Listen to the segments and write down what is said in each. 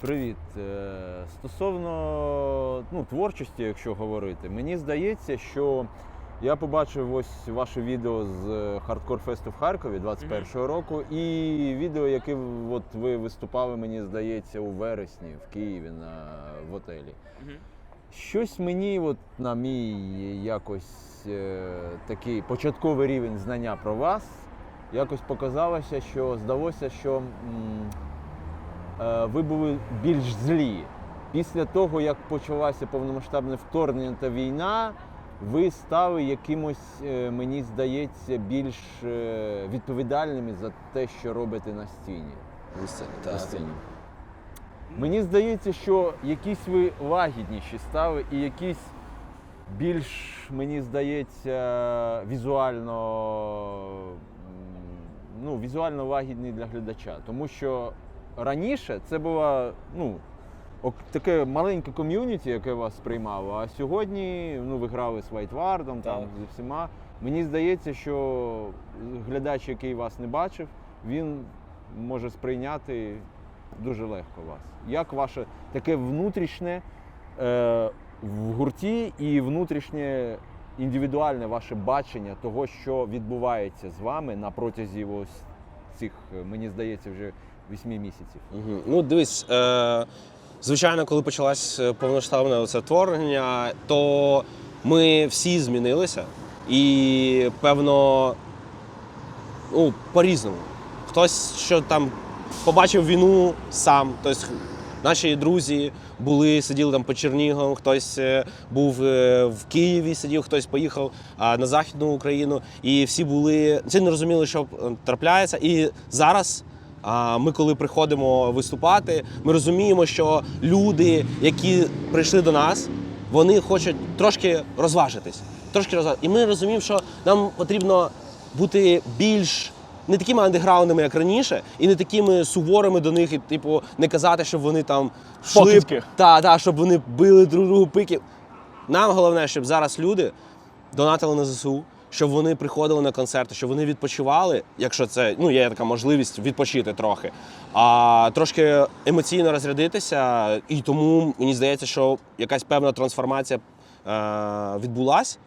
Привіт. Е, Стосовно ну, творчості, якщо говорити, мені здається, що я побачив ось ваше відео з Hardcore Fest в Харкові 21-го року, і відео, яке от ви виступали, мені здається, у вересні в Києві на, в готелі. Щось мені, от, на мій якось е, такий початковий рівень знання про вас, якось показалося, що здалося, що м, ви були більш злі. Після того, як почалося повномасштабне вторгнення та війна, ви стали якимось, е, мені здається, більш е, відповідальними за те, що робите на стіні. На сцені. Мені здається, що якісь ви лагідніші стали і якісь більш, мені здається, візуально, ну, візуально лагідний для глядача. Тому що раніше це було ну, таке маленьке ком'юніті, яке вас приймало, а сьогодні ну, ви грали з Вайтвардом, там, зі всіма. Мені здається, що глядач, який вас не бачив, він може сприйняти дуже легко вас. Як ваше таке внутрішнє е, в гурті і внутрішнє індивідуальне ваше бачення того, що відбувається з вами на протязі ось цих, мені здається, вже вісьми місяців. Мгм. Ну, дивись, е, звичайно, коли почалось е, повноштабне це вторгнення, то ми всі змінилися. І певно, ну, по-різному. Хтось що там побачив війну сам, тобто наші друзі були, сиділи там по Чернігову, хтось е, був е, в Києві, сидів, хтось поїхав на Західну Україну. І всі були, всі не розуміли, що трапляється. І зараз. А ми, коли приходимо виступати, ми розуміємо, що люди, які прийшли до нас, вони хочуть трошки розважитись. Трошки розваж... І ми розуміємо, що нам потрібно бути більш не такими андеграундними, як раніше, і не такими суворими до них, і типу не казати, щоб вони там Покидьки. та, та, щоб вони били друг другу пики. Нам головне, щоб зараз люди донатили на ЗСУ, щоб вони приходили на концерти, щоб вони відпочивали, якщо це ну, є така можливість відпочити трохи, а трошки емоційно розрядитися. І тому мені здається, що якась певна трансформація е, відбулась.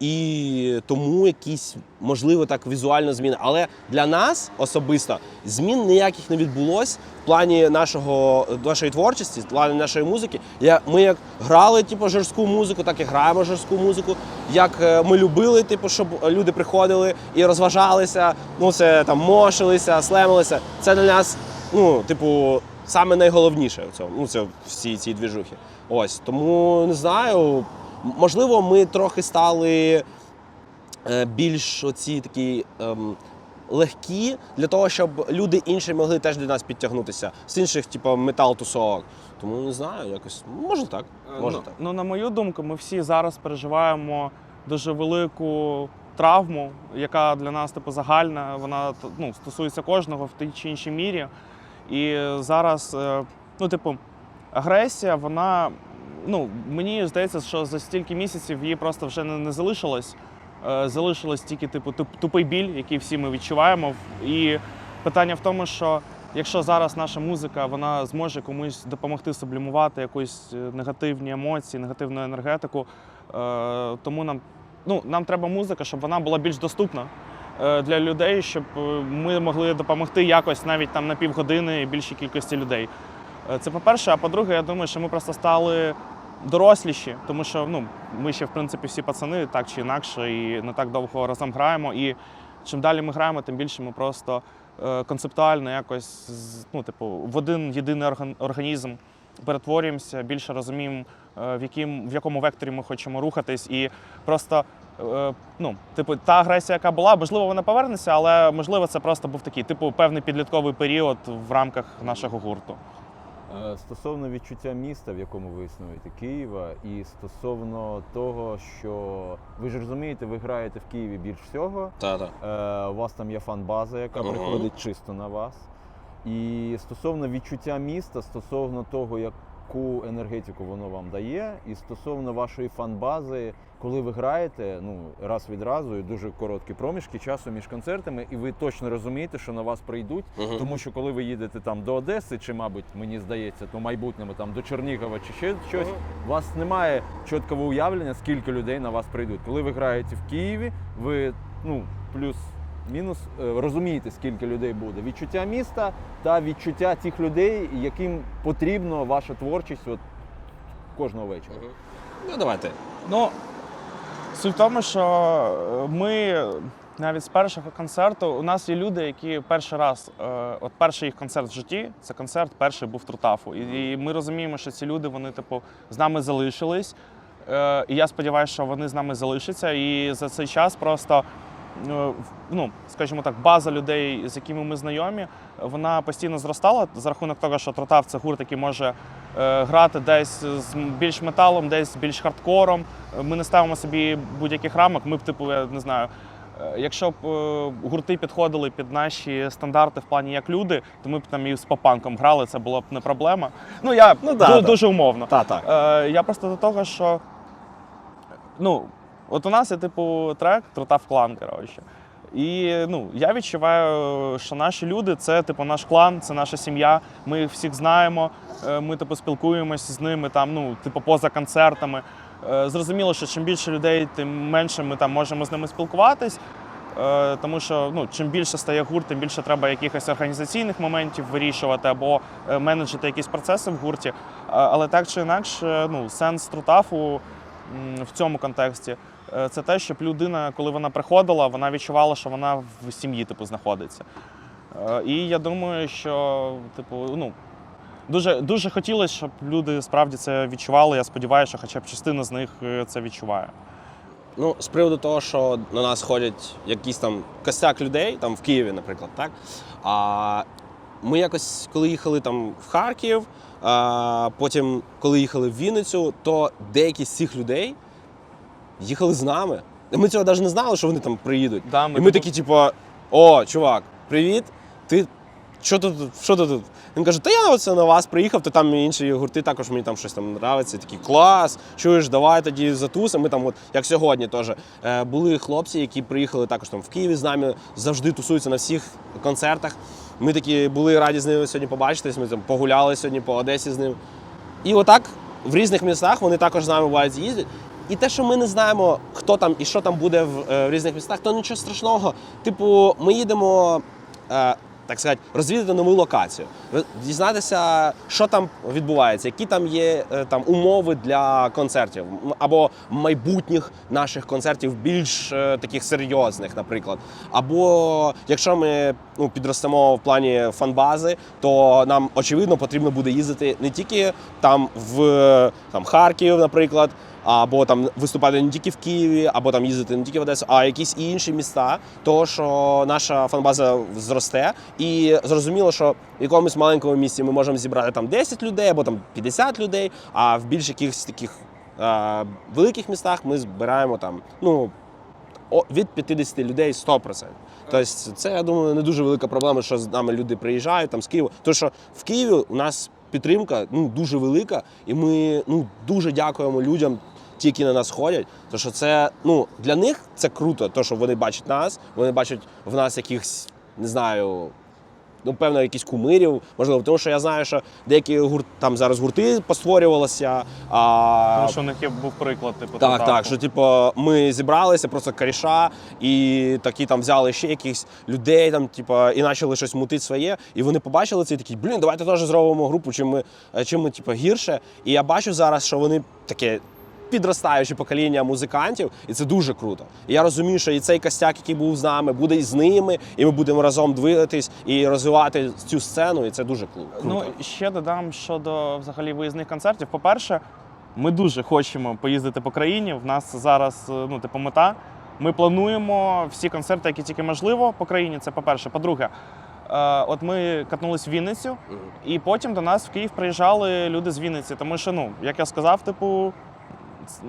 І тому якісь, можливо, так візуально зміни. Але для нас особисто змін ніяких не відбулось в плані нашого, нашої творчості, в плані нашої музики. Я, ми як грали типу, жорстку музику, так і граємо жорстку музику. Як е, ми любили, типу, щоб люди приходили і розважалися, ну це там мошилися, слемилися. Це для нас, ну, типу, саме найголовніше в цьому. Ну, це всі ці двіжухи. Ось тому не знаю. Можливо, ми трохи стали е, більш оці такі ем, легкі для того, щоб люди інші могли теж до нас підтягнутися з інших, типу, метал-тусовок. Тому не знаю, якось може так. Може ну, так. Ну, на мою думку, ми всі зараз переживаємо дуже велику травму, яка для нас типу загальна. Вона ну, стосується кожного в тій чи іншій мірі. І зараз, е, ну, типу, агресія, вона. Ну, мені здається, що за стільки місяців її просто вже не, не залишилось. Е, Залишилось тільки типу туп- тупий біль, який всі ми відчуваємо. І питання в тому, що якщо зараз наша музика вона зможе комусь допомогти сублімувати якісь е, негативні емоції, негативну енергетику, е, тому нам, ну, нам треба музика, щоб вона була більш доступна для людей, щоб ми могли допомогти якось навіть там на півгодини більшій кількості людей. Це по-перше, а по-друге, я думаю, що ми просто стали доросліші, тому що ну, ми ще, в принципі, всі пацани так чи інакше, і не так довго разом граємо. І чим далі ми граємо, тим більше ми просто е, концептуально якось ну, типу, в один єдиний орган- організм перетворюємося, більше розуміємо, е, в, яким, в якому векторі ми хочемо рухатись. І просто, е, ну, типу, та агресія, яка була, можливо, вона повернеться, але можливо, це просто був такий, типу, певний підлітковий період в рамках нашого гурту. Е, Стосовно відчуття міста, в якому ви існуєте, Києва, і стосовно того, що ви ж розумієте, ви граєте в Києві більш всього. Та-та. Е, у вас там є фан-база, яка угу. приходить чисто на вас. І стосовно відчуття міста, стосовно того, як яку енергетику воно вам дає, і стосовно вашої фан-бази, коли ви граєте, ну раз від разу, і дуже короткі проміжки часу між концертами, і ви точно розумієте, що на вас прийдуть. Мгм. Тому що коли ви їдете там до Одеси, чи, мабуть, мені здається, то в майбутньому там до Чернігова чи ще щось, у вас немає чіткого уявлення, скільки людей на вас прийдуть. Коли ви граєте в Києві, ви ну плюс. Мінус е, розумієте, скільки людей буде. Відчуття міста та відчуття тих людей, яким потрібна ваша творчість от кожного вечора. Ну давайте. Ну, суть в тому, що е, ми навіть з першого концерту у нас є люди, які перший раз, е, от перший їх концерт в житті, це концерт перший був Трутафу. І, і ми розуміємо, що ці люди вони, типу, з нами залишились. І я сподіваюся, що вони з нами залишаться. І за цей час просто. Е, Ну, скажімо так, база людей, з якими ми знайомі, вона постійно зростала за рахунок того, що Тротав це гурт, який може е, грати десь з більш металом, десь з більш хардкором. Ми не ставимо собі будь-яких рамок. Ми б, типу, я не знаю. е, Якщо б гурти підходили під наші стандарти в плані як люди, то ми б там і з попанком грали, це було б не проблема. Ну я Ну да, ду- да. дуже умовно. Та так. Е, я просто до того, що ну, от у нас є типу трек Трутав клан, коротше. І ну, я відчуваю, що наші люди це типу наш клан, це наша сім'я. Ми їх всіх знаємо. е, Ми типу спілкуємося з ними там, ну, типу, поза концертами. Е, Зрозуміло, що чим більше людей, тим менше ми там можемо з ними спілкуватись. Е, Тому що ну, чим більше стає гурт, тим більше треба якихось організаційних моментів вирішувати або менеджити якісь процеси в гурті. Але так чи інакше, ну, сенс трутафу в цьому контексті це те, щоб людина, коли вона приходила, вона відчувала, що вона в сім'ї типу, знаходиться. Е, І я думаю, що типу, ну, дуже, дуже хотілося, щоб люди справді це відчували. Я сподіваюся, що хоча б частина з них е, це відчуває. Ну, з приводу того, що на нас ходять якісь там костяк людей, там в Києві, наприклад, так. А ми якось, коли їхали там в Харків, а потім, коли їхали в Вінницю, то деякі з цих людей їхали з нами. Ми цього навіть не знали, що вони там приїдуть. Да, І ми такі, типу, о, чувак, привіт. Ти що ти тут? Що ти тут? Він каже, та я оце на вас приїхав, то там інші гурти також мені там щось там нравиться. Такий клас, чуєш, давай тоді затусимо. Ми там, от як сьогодні, теж е, були хлопці, які приїхали також там в Києві з нами, завжди тусуються на всіх концертах. Ми такі були раді з ними сьогодні побачитись. Ми там погуляли сьогодні по Одесі з ним. І отак в різних містах вони також з нами бувають їздять. І те, що ми не знаємо, хто там і що там буде в, е, в різних містах, то нічого страшного. Типу, ми їдемо, е, так сказати, розвідати нову локацію, дізнатися, що там відбувається, які там є е, там умови для концертів або майбутніх наших концертів, більш е, таких серйозних, наприклад. Або якщо ми ну, підростемо в плані фанбази, то нам очевидно потрібно буде їздити не тільки там в там, Харків, наприклад, або там виступати не тільки в Києві, або там їздити не тільки в Одесу, а якісь інші міста. Того, що наша фанбаза зросте, і зрозуміло, що в якомусь маленькому місті ми можемо зібрати там 10 людей або там 50 людей, а в більш якихось таких е, великих містах ми збираємо там ну від 50 людей 100%. Тобто це, я думаю, не дуже велика проблема, що з нами люди приїжджають там з Києва. Тому що в Києві у нас підтримка ну, дуже велика, і ми ну, дуже дякуємо людям, ті, які на нас ходять. Тому що це ну, для них це круто, то, що вони бачать нас, вони бачать в нас якихось, не знаю. Ну, певно, якісь кумирів, можливо, тому що я знаю, що деякі гурт там зараз гурти постворювалися. А Тому що у них є був приклад, типу, так, так, що типу, ми зібралися, просто коріша, і такі там взяли ще якихось людей, там, типу, і почали щось мутити своє. І вони побачили це і такі, блін, давайте теж зробимо групу, чим ми, чим ми типу, гірше. І я бачу зараз, що вони таке. Підростаюче покоління музикантів, і це дуже круто. І я розумію, що і цей костяк, який був з нами, буде і з ними, і ми будемо разом двигатись і розвивати цю сцену, і це дуже круто. Ну, ще додам щодо взагалі виїзних концертів. По-перше, ми дуже хочемо поїздити по країні. В нас зараз е, ну, типу, мета. Ми плануємо всі концерти, які тільки можливо по країні. Це по-перше. По-друге, е, от ми катнулись в Вінницю, і потім до нас в Київ приїжджали люди з Вінниці. Тому що, ну, як я сказав, типу.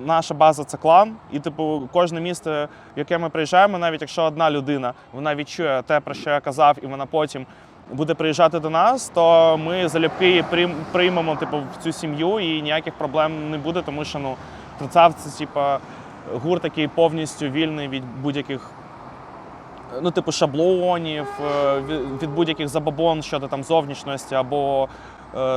Наша база це клан, і типу кожне місто, в яке ми приїжджаємо, навіть якщо одна людина вона відчує те, про що я казав, і вона потім буде приїжджати до нас, то ми залюбки приймемо типу, в цю сім'ю і ніяких проблем не буде, тому що ну, це типа, гурт, який повністю вільний від будь-яких ну, типу, шаблонів, е, від- будь-яких забобон щодо там зовнішності або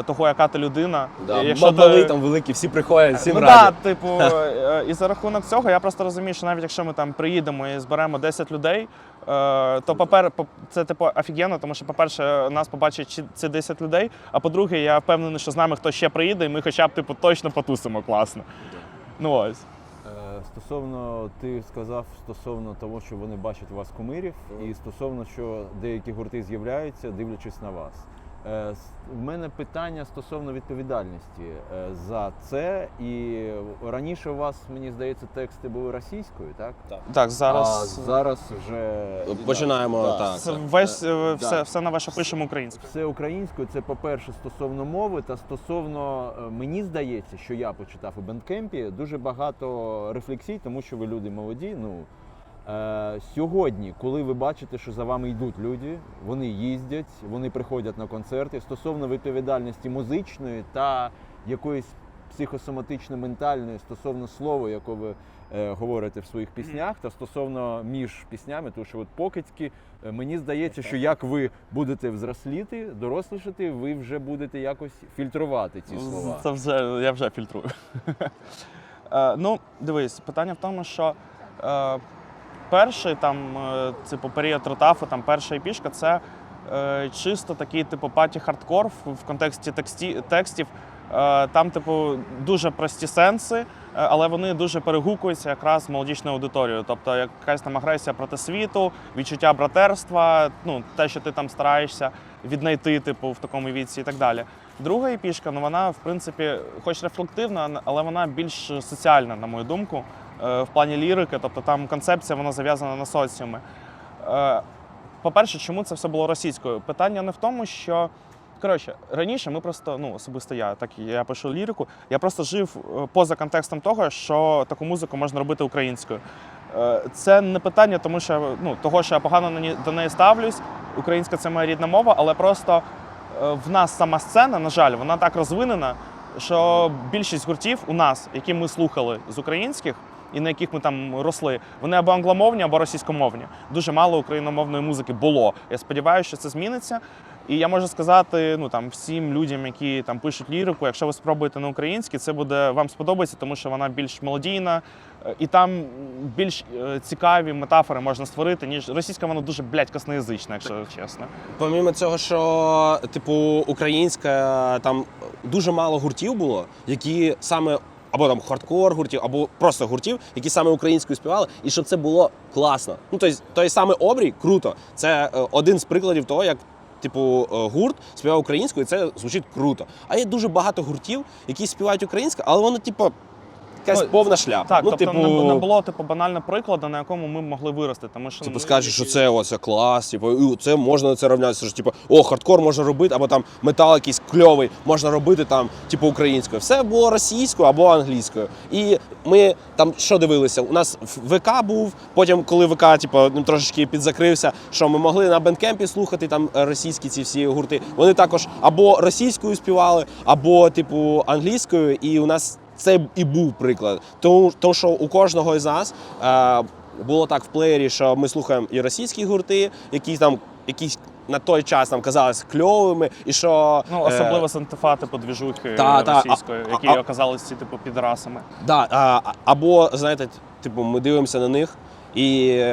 того, яка ти людина. Да, Якщо Бабали ти- там великі, всі приходять, всім ну раді. так, типу, е, і за рахунок цього я просто розумію, що навіть якщо ми там приїдемо і зберемо 10 людей, е, то попер, по- це типу офігенно, тому що, по-перше, нас побачать ці- ці 10 людей. А по-друге, я впевнений, що з нами хтось ще приїде, і ми хоча б типу точно потусимо класно. Ну ось. Е, Стосовно, ти сказав стосовно того, що вони бачать у вас кумирів, і стосовно, що деякі гурти з'являються, дивлячись на вас. Е, с- В мене питання стосовно відповідальності е, за це. І раніше у вас, мені здається, тексти були російською, так? Так, А зараз зараз вже Починаємо Да. так. це весь, е, Да. все, все на ваше пишемо українською. Все українською, це по-перше, стосовно мови, та стосовно е, мені здається, що я почитав у Бендкемпі дуже багато рефлексій, тому що ви люди молоді. Ну е, сьогодні, коли ви бачите, що за вами йдуть люди, вони їздять, вони приходять на концерти стосовно відповідальності музичної та якоїсь психосоматично-ментальної стосовно слова, яке ви е, говорите в своїх піснях, та стосовно між піснями, тому що от покидьки, е, мені здається, що як ви будете взросліти, дорослішати, ви вже будете якось фільтрувати ці слова. Це вже я вже фільтрую. Е, ну, дивись, питання в тому, що е, перший там, е, типу, період ротафу, там перша епішка, це е, чисто такий, типу, паті хардкор в, контексті тексті, текстів. Е, там, типу, дуже прості сенси, е, але вони дуже перегукуються якраз з молодіжною аудиторією. Тобто якась там агресія проти світу, відчуття братерства, ну, те, що ти там стараєшся віднайти, типу, в такому віці і так далі. Друга епішка, ну вона, в принципі, хоч рефлективна, але вона більш соціальна, на мою думку, в плані лірики. Тобто там концепція вона зав'язана на соціуми. Е, По-перше, чому це все було російською? Питання не в тому, що. Коротше, раніше ми просто, ну особисто я, так я пишу лірику. Я просто жив е, поза контекстом того, що таку музику можна робити українською. Е, Це не питання, тому що ну того, що я погано до неї ставлюсь. Українська це моя рідна мова, але просто е, в нас сама сцена, на жаль, вона так розвинена, що більшість гуртів у нас, які ми слухали з українських. І на яких ми там росли, вони або англомовні, або російськомовні. Дуже мало україномовної музики було. Я сподіваюся, що це зміниться. І я можу сказати, ну там всім людям, які там пишуть лірику, якщо ви спробуєте на українській, це буде вам сподобається, тому що вона більш мелодійна, е, і там більш е, цікаві метафори можна створити, ніж російська, вона дуже блядь, косноязична, якщо чесно. Помімо цього, що типу українська там дуже мало гуртів було, які саме або там хардкор гуртів, або просто гуртів, які саме українською співали, і щоб це було класно. Ну тобто той самий обрій круто. Це е, один з прикладів того, як. Типу, е, гурт співає українською, і це звучить круто. А є дуже багато гуртів, які співають українською, але воно, типу, якась Ну, повна шляпа. Так, ну, тобто типу, не, не було типу банального прикладу, на якому ми могли вирости. Тому що Типу скажеш, що це оце клас, типу, це можна на це рівнятися, що типу, о, хардкор можна робити, або там метал якийсь кльовий можна робити там, типу, українською. Все було російською або англійською. І ми там що дивилися? У нас ВК був, потім, коли ВК, типу, ну, трошечки підзакрився, що ми могли на бендкемпі слухати там російські ці всі гурти. Вони також або російською співали, або, типу, англійською, і у нас. Це і був приклад. Тому, тому що у кожного із нас е, було так в плеєрі, що ми слухаємо і російські гурти, які там якісь на той час нам казались кльовими, і що Ну, е, особливо з антифа, типу, двіжухи та, та, російської, а- які а- оказалися типу підрасами. Да, а, або, знаєте, типу, ми дивимося на них і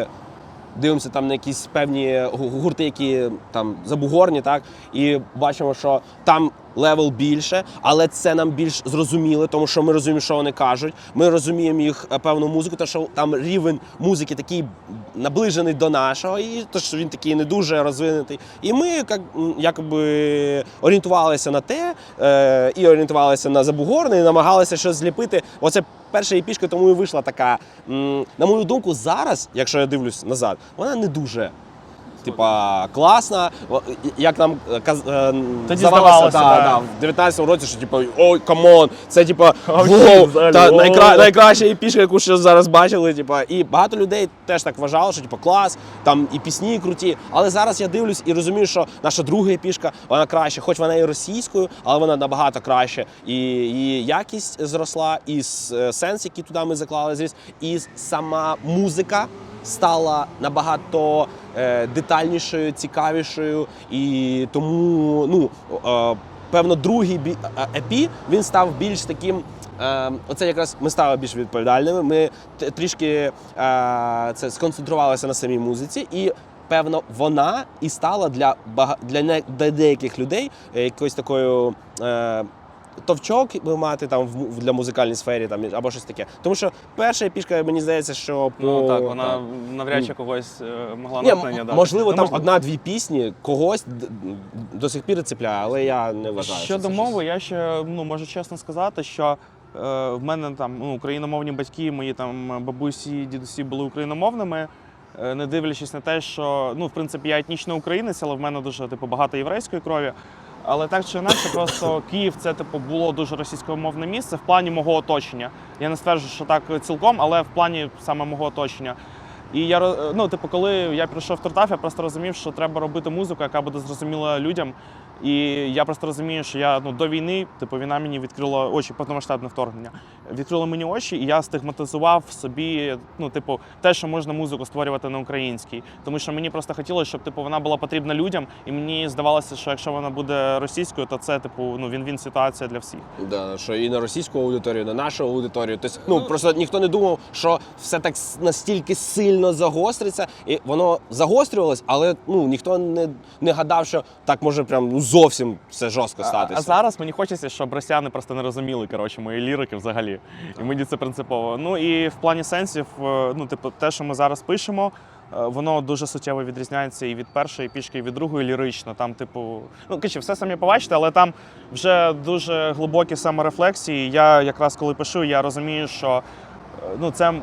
дивимося там на якісь певні гурти, які там забугорні, так, і бачимо, що там левел більше, але це нам більш зрозуміло, тому що ми розуміємо, що вони кажуть. Ми розуміємо їх е, певну музику, тому що там рівень музики такий наближений до нашого, і то, що він такий не дуже розвинутий. І ми як, якби орієнтувалися на те, е, і орієнтувалися на забугорне, і намагалися щось зліпити. Оце перша епішка, тому і вийшла така. На мою думку, зараз, якщо я дивлюсь назад, вона не дуже типа класна. Як нам е, каз- е, Тоді здавалося, та, да. да, в 19-му році, що типа ой, камон, це типа та, найкра, найкраща епішка, яку ще зараз бачили. Типа, і багато людей теж так вважало, що типа клас, там і пісні круті. Але зараз я дивлюсь і розумію, що наша друга епішка вона краще, хоч вона і російською, але вона набагато краще. І її якість зросла, і сенс, який туди ми заклали, зріс, і сама музика стала набагато е, детальнішою, цікавішою. І тому, ну. Е, Певно, другий е, епі він став більш таким. Оце якраз ми стали більш відповідальними. Ми трішки це сконцентрувалися на самій музиці, і певно, вона і стала для для, для деяких людей якоюсь такою. Товчок мати там в для музикальній сфері там або щось таке. Тому що перша епішка, мені здається, що по Ну так, вона так. навряд чи когось е, могла Ні, натхнення дати. можливо, Ну, там можливо. одна-дві пісні когось до сих пір цепляє, але я не вважаю. що Щодо мови, щось. я ще ну можу чесно сказати, що е, в мене там ну, україномовні батьки, мої там бабусі, дідусі були україномовними. е, Не дивлячись на те, що ну, в принципі, я етнічний українець, але в мене дуже типу, багато єврейської крові. Але так чи інакше, просто Київ це типу було дуже російськомовне місце в плані мого оточення. Я не стверджую, що так цілком, але в плані саме мого оточення. І я ну, типу, коли я прийшов в Тортаф, я просто розумів, що треба робити музику, яка буде зрозуміла людям. І я просто розумію, що я ну до війни, типу, війна мені відкрила очі, повномасштабне вторгнення. Відкрила мені очі, і я стигматизував собі, ну, типу, те, що можна музику створювати на українській. Тому що мені просто хотілося, щоб типу вона була потрібна людям, і мені здавалося, що якщо вона буде російською, то це типу ну він-він ситуація для всіх. Да, що і на російську аудиторію, на нашу аудиторію. Тобто, ну просто ніхто не думав, що все так настільки сильно загостриться, і воно загострювалось, але ну ніхто не, не гадав, що так може прям ну, зовсім все жорстко статися. а зараз мені хочеться, щоб росіяни просто не розуміли коротше, мої лірики взагалі. І мені це принципово. Ну і в плані сенсів, е, ну, типу, те, що ми зараз пишемо, е, воно дуже суттєво відрізняється і від першої пішки, і від другої лірично. Там, типу, ну коротше, все самі побачите, але там вже дуже глибокі саморефлексії. Я якраз коли пишу, я розумію, що е, ну, це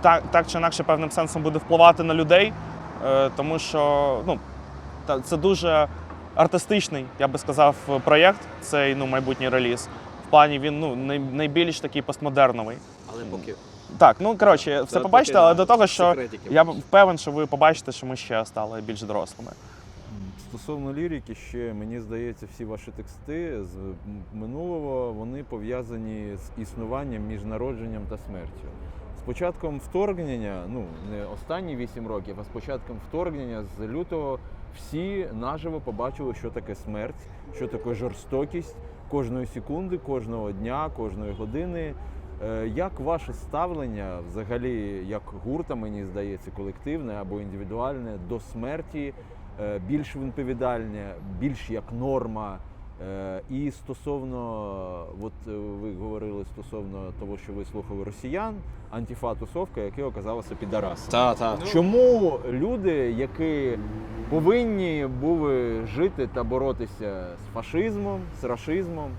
так, так чи інакше певним сенсом буде впливати на людей, тому що ну, це дуже артистичний, я би сказав, проєкт, цей ну, майбутній реліз. В плані він ну, найбільш такий постмодерновий. Але поки Так, ну коротше, все побачите, але до того, що секретики. я впевнений, що ви побачите, що ми ще стали більш дорослими. Стосовно лірики, ще мені здається, всі ваші тексти з минулого вони пов'язані з існуванням між народженням та смертю. З початком вторгнення, ну не останні 8 років, а з початком вторгнення з лютого всі наживо побачили, що таке смерть, що таке жорстокість кожної секунди, кожного дня, кожної години. Е, Як ваше ставлення, взагалі, як гурта, мені здається, колективне або індивідуальне до смерті? е, більш відповідальне, більш як норма. Е, І стосовно, от е, ви говорили стосовно того, що ви слухали росіян, антифа тусовка, яка оказалася підарасом. та, та. Чому люди, які повинні були жити та боротися з фашизмом, з рашизмом,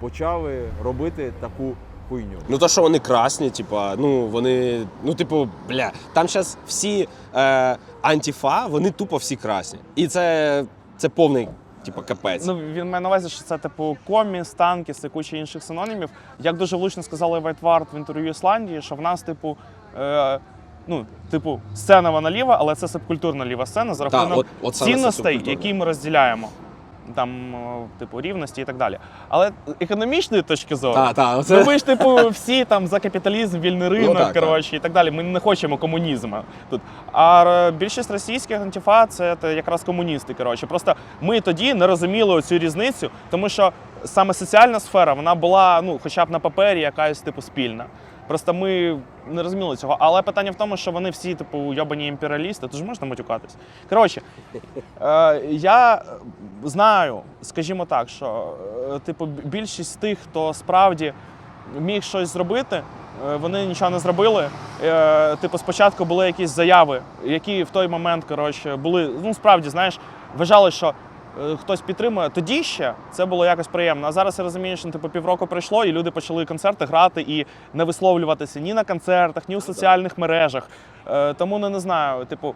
почали робити таку хуйню? Ну то, що вони красні, типа, ну вони, ну типу, бля, там зараз всі е, антіфа, вони тупо всі красні. І це, це повний, типу, капець. Ну, він має на увазі, що це типу комі, станки, це куча інших синонімів. Як дуже влучно сказали Вайтвард в інтерв'ю Ісландії, що в нас, типу, е, ну, типу, сцена вона ліва, але це субкультурна ліва сцена за рахунок от- от саме це цінностей, субкультурна. які ми розділяємо. Там, типу, рівності і так далі. Але економічної точки зору, Та, та, Ну, оце... ми ж, типу, всі там за капіталізм, вільний ринок, так, так. коротше, і так далі. Ми не хочемо комунізму тут. А більшість російських антифа це, якраз комуністи. Коротше. Просто ми тоді не розуміли цю різницю, тому що саме соціальна сфера вона була, ну, хоча б на папері, якась типу спільна. Просто ми не розуміли цього. Але питання в тому, що вони всі, типу, йобані імперіалісти, тож можна матюкатись. Коротше, е, я знаю, скажімо так, що е, типу, більшість тих, хто справді міг щось зробити, е, вони нічого не зробили. Е, Типу, спочатку були якісь заяви, які в той момент коротше, були, ну справді, знаєш, вважали, що хтось підтримує. Тоді ще це було якось приємно. А зараз я розумію, що типу, півроку пройшло, і люди почали концерти грати і не висловлюватися ні на концертах, ні у соціальних мережах. Е, Тому ну, не знаю, типу.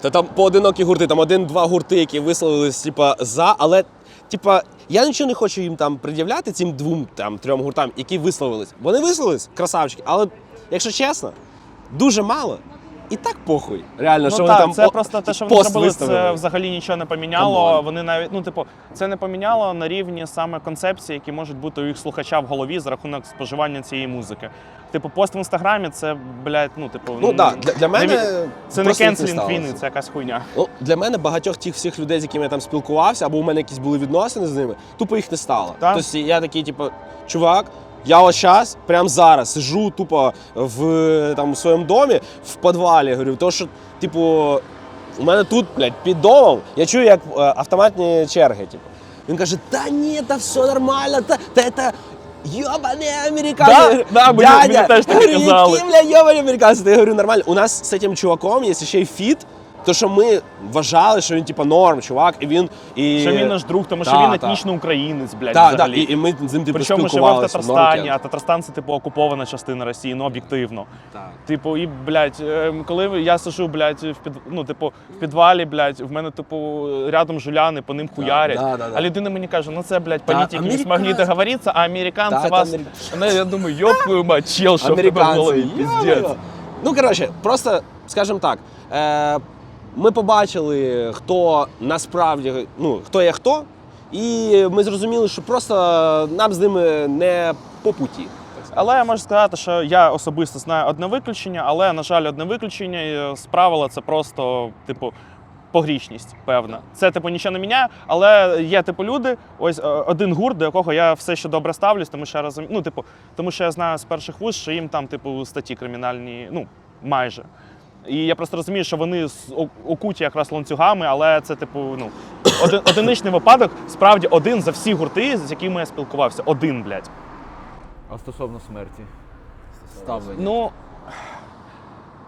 Та там поодинокі гурти, там один-два гурти, які висловились, типа, за, але. Типа, я нічого не хочу їм там пред'являти цим двом там трьом гуртам, які висловились. Вони висловились, красавчики, але якщо чесно, дуже мало. І так похуй. Реально, що ну, вони так, там це о- просто те, що вони пост зробили, це виставили. взагалі нічого не поміняло. Камон. Вони навіть, ну, типу, це не поміняло на рівні саме концепції, які можуть бути у їх слухача в голові за рахунок споживання цієї музики. Типу, пост в інстаграмі це, блядь, ну, типу, Ну так, для, для мене це не просто кенселінг сталося. війни, це якась хуйня. Ну, для мене багатьох тих всіх людей, з якими я там спілкувався, або у мене якісь були відносини з ними, тупо їх не стало. Так. Тобто я такий, типу, чувак, я ось зараз, прямо зараз, сижу тупо в там, у своєму домі в підвалі. Говорю, то що, типу, у мене тут, блядь, під домом, я чую, як е, автоматні черги. Типу. Він каже: та ні, та все нормально, та, та це. Йобані американці! Да, да, мені- Дядя, мені теж так я говорю, казали. які, бля, йобані американці. Я говорю, нормально. У нас з цим чуваком є ще й фіт, то що ми вважали, що він типа норм, чувак, і він. І... Що він наш друг, тому що Та, він та. етнічно українець, блядь, Так, так, взагалі. і, і ми з ним типу, Причому живе в спілкувалися. Татарстані, а Татарстан це типу окупована частина Росії, ну об'єктивно. Так. Типу, і, блядь, е, коли я сижу, блядь, в під, ну, типу, в підвалі, блядь, в мене, типу, рядом жуляни, по ним хуярять. да, да, да. А людина мені каже, ну це, блядь, Та, політики не змогли американці. договоритися, а американці Та, вас. америк- Ну, я думаю, йоп твою мать, чел, що в тебе в Американці. голові, піздець. йо-моє. Ну, коротше, просто, скажімо так, е, ми побачили, хто насправді, ну, хто є хто, і ми зрозуміли, що просто нам з ними не по путі. Але я можу сказати, що я особисто знаю одне виключення, але, на жаль, одне виключення е, з правила це просто, типу, погрішність, певна. Це, типу, нічого не міняє, але є, типу, люди, ось е, один гурт, до якого я все ще добре ставлюсь, тому що я розумію, ну, типу, тому що я знаю з перших вуз, що їм там, типу, статті кримінальні, ну, майже. І я просто розумію, що вони з- окуті якраз ланцюгами, але це, типу, ну, один, одиничний випадок, справді один за всі гурти, з якими я спілкувався. Один, блядь. А стосовно смерті? Ставлення. Ну,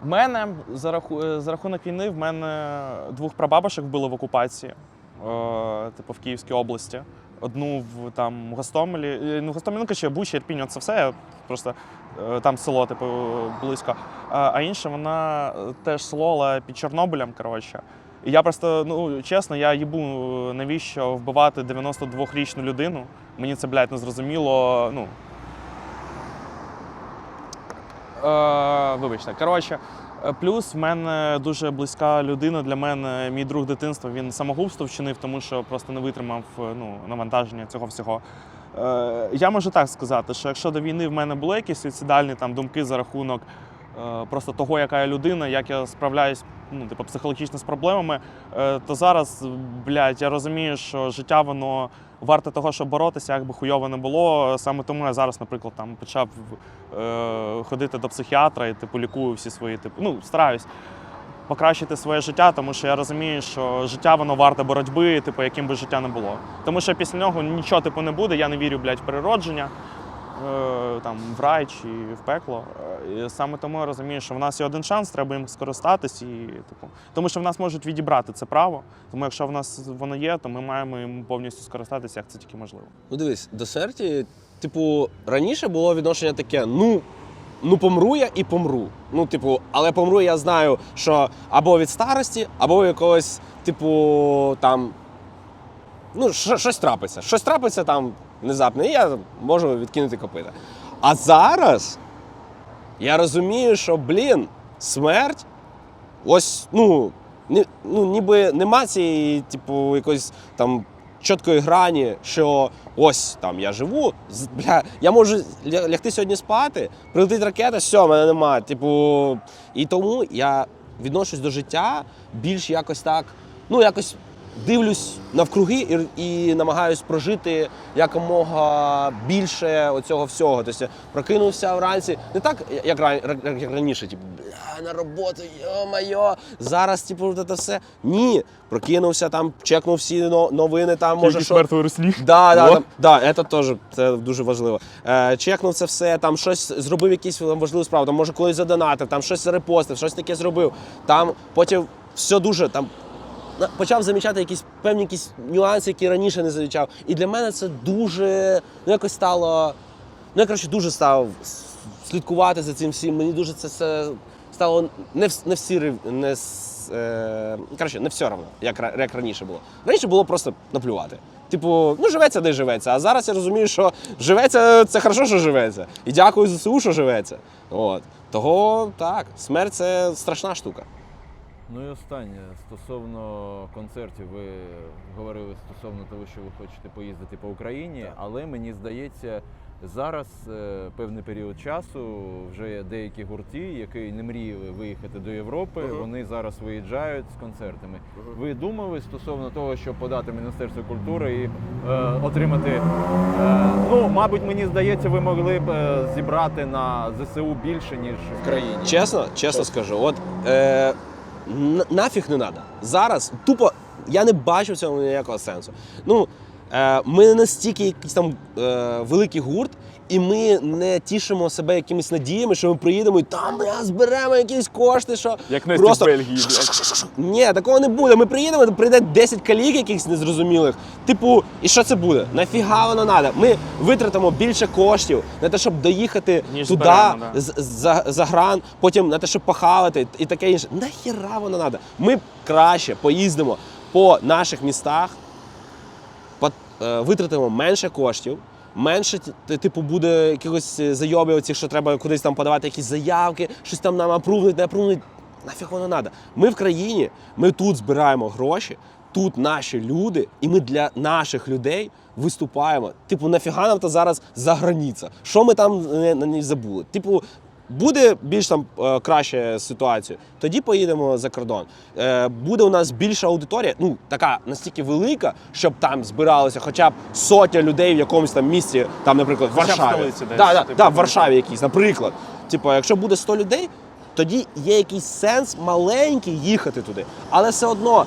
в мене за, раху... е, за рахунок війни в мене двох прабабушек вбили в окупації, е, типу в Київській області. Одну в там Гостомелі. е, Ну, Гостомель, ну, коротше, Буча, Ірпінь, це все. Просто е, там село, типу, близько. А, а інша вона е, теж село, але під Чорнобилем, коротше. І я просто, ну чесно, я їбу, навіщо вбивати 92-річну людину. Мені це, блядь, не зрозуміло. Ну, Е, вибачте, коротше. е, Плюс в мене дуже близька людина для мене, мій друг дитинства. Він самогубство вчинив, тому що просто не витримав е, ну, навантаження цього всього. Е, я можу так сказати, що якщо до війни в мене були якісь суїцидальні там думки за рахунок е, просто того, яка я людина, як я справляюсь ну, типу, психологічно з проблемами, е, то зараз, блядь, я розумію, що життя воно варте того, щоб боротися, як би хуйово не було. Саме тому я зараз, наприклад, там почав ходити до психіатра і типу лікую всі свої типу. Ну, стараюсь покращити своє життя, тому що я розумію, що життя воно варте боротьби, типу, яким би життя не було. Тому що після нього нічого типу не буде. Я не вірю, блядь, в переродження. е, Там в рай чи в пекло. Е, І саме тому я розумію, що в нас є один шанс, треба їм скористатись і типу. Тому що в нас можуть відібрати це право. Тому якщо в нас воно є, то ми маємо їм повністю скористатися, як це тільки можливо. Ну дивись, до смерті, типу, раніше було відношення таке: ну, ну помру я і помру. Ну, типу, але помру я знаю, що або від старості, або якогось, типу, там. Ну, щось трапиться. Щось трапиться там внезапно, і я можу відкинути копита. А зараз я розумію, що, блін, смерть, ось, ну, ні, ну ніби нема цієї, типу, якоїсь там чіткої грані, що ось там я живу, бля, я можу ля- лягти сьогодні спати, прилетить ракета, все, мене немає. Типу, і тому я відношусь до життя більш якось так, ну якось дивлюсь навкруги і, і намагаюсь прожити якомога більше оцього всього. Тобто прокинувся вранці, не так, як, ран- як раніше, типу, бля, на роботу, йо-майо, зараз, типу, це все. Ні, прокинувся там, чекнув всі новини, там може що. русні. Да, да, там, да, це теж це дуже важливо. Е, чекнув це все, там щось зробив якісь там, важливу справу, там може колись задонатив, там щось репостив, щось таке зробив. Там потім все дуже там. Почав замічати якісь певні якісь нюанси, які раніше не замічав. І для мене це дуже ну, якось стало. Ну, я коротше дуже став слідкувати за цим всім. Мені дуже це все стало не в, не в сірий, не. Е, коротше, не все одно, як, як раніше було. Раніше було просто наплювати. Типу, ну живеться, де живеться. А зараз я розумію, що живеться це хорошо, що живеться. І дякую ЗСУ, що живеться. От. Того так, смерть це страшна штука. Ну і останнє стосовно концертів, ви говорили стосовно того, що ви хочете поїздити по Україні, але мені здається, зараз е, певний період часу вже є деякі гурти, які не мріяли виїхати до Європи. Мгм. Вони зараз виїжджають з концертами. Ви думали стосовно того, щоб подати Міністерство культури і е, отримати? Е, ну, мабуть, мені здається, ви могли б е, зібрати на ЗСУ більше ніж в країні. Чесно, чесно скажу, от е, нафіг не треба. Зараз тупо я не бачу в цьому ніякого сенсу. Ну, е, ми не настільки якийсь там е, великий гурт, і ми не тішимо себе якимись надіями, що ми приїдемо і там бля, зберемо якісь кошти, що Як просто Бельгії. ні, такого не буде. Ми приїдемо, прийде 10 калік якихось незрозумілих. Типу, і що це буде? Нафіга воно треба? Ми витратимо більше коштів на те, щоб доїхати Ніж туди, зберемо, да. з- за, за гран, потім на те, щоб похавати і таке інше. Нахіра воно треба? Ми краще поїздимо по наших містах, по- е, витратимо менше коштів. Менше типу буде якихось е, зайобів, оцих, що треба кудись там подавати якісь заявки, щось там нам апрувнуть, не апрувнуть. Нафіг воно треба. Ми в країні, ми тут збираємо гроші, тут наші люди, і ми для наших людей виступаємо. Типу, нафіга нам то зараз за границя? Що ми там не, не забули? Типу, буде більш там е, краще ситуація, тоді поїдемо за кордон. Е, буде у нас більша аудиторія, ну така настільки велика, щоб там збиралося хоча б сотня людей в якомусь там місці, там, наприклад, в Варшаві. столиці десь, да, да, типу, да, в ну, Варшаві якийсь, наприклад. Типу, якщо буде 100 людей, тоді є якийсь сенс маленький їхати туди. Але все одно.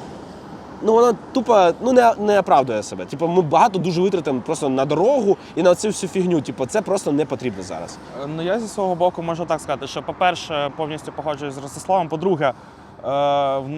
Ну, вона тупо ну, не, не оправдує себе. Типу, ми багато дуже витратимо просто на дорогу і на цю всю фігню. Типу, це просто не потрібно зараз. Ну я зі свого боку можу так сказати, що по-перше, повністю погоджуюсь з Ростиславом. По-друге, е,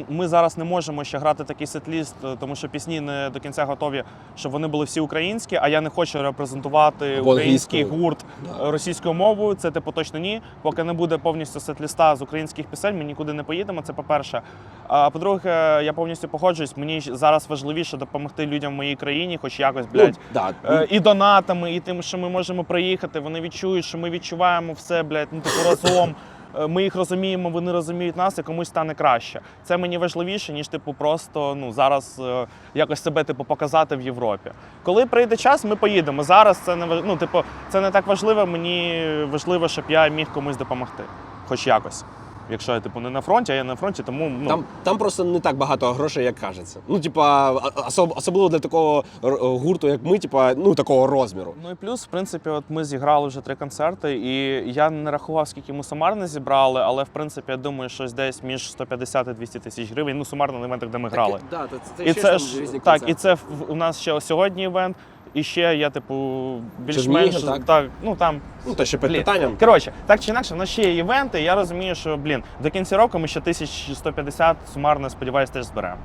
ми зараз не можемо ще грати такий сетліст, е, тому що пісні не до кінця готові, щоб вони були всі українські. А я не хочу репрезентувати український гурт е, російською мовою. Це типу точно ні. Поки не буде повністю сетліста з українських пісень, ми нікуди не поїдемо. Це по-перше. А по-друге, я повністю погоджуюсь. Мені зараз важливіше допомогти людям в моїй країні, хоч якось, блядь. Ну, да. Е, І донатами, і тим, що ми можемо приїхати. Вони відчують, що ми відчуваємо все, блядь, ну типу разом. Е, Ми їх розуміємо, вони розуміють нас, і комусь стане краще. Це мені важливіше, ніж типу просто ну зараз е, якось себе типу показати в Європі. Коли прийде час, ми поїдемо. Зараз це не ну, типу, це не так важливо. Мені важливо, щоб я міг комусь допомогти, хоч якось. Якщо я типу не на фронті, а я на фронті, тому ну Там, там просто не так багато грошей, як кажеться. Ну, типа, особ, особливо для такого гурту, як ми, типа, ну такого розміру. Ну і плюс, в принципі, от ми зіграли вже три концерти, і я не рахував, скільки ми сумарно зібрали, але в принципі я думаю, щось десь між 150 і 200 тисяч гривень. Ну, сумарно на івентах, де ми грали. да, це, і це ж так, і це в- у нас ще сьогодні івент. І ще я, типу, більш-менш так? так? ну там. Ну, та ще під Блін. питанням. Коротше, так чи інакше, в нас ще є івенти. і Я розумію, що блін, до кінця року ми ще 1150 сумарно, сподіваюся, теж зберемо.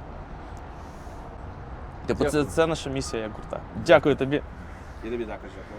Типу, це, це наша місія як гурта. Дякую тобі. І тобі також дякую.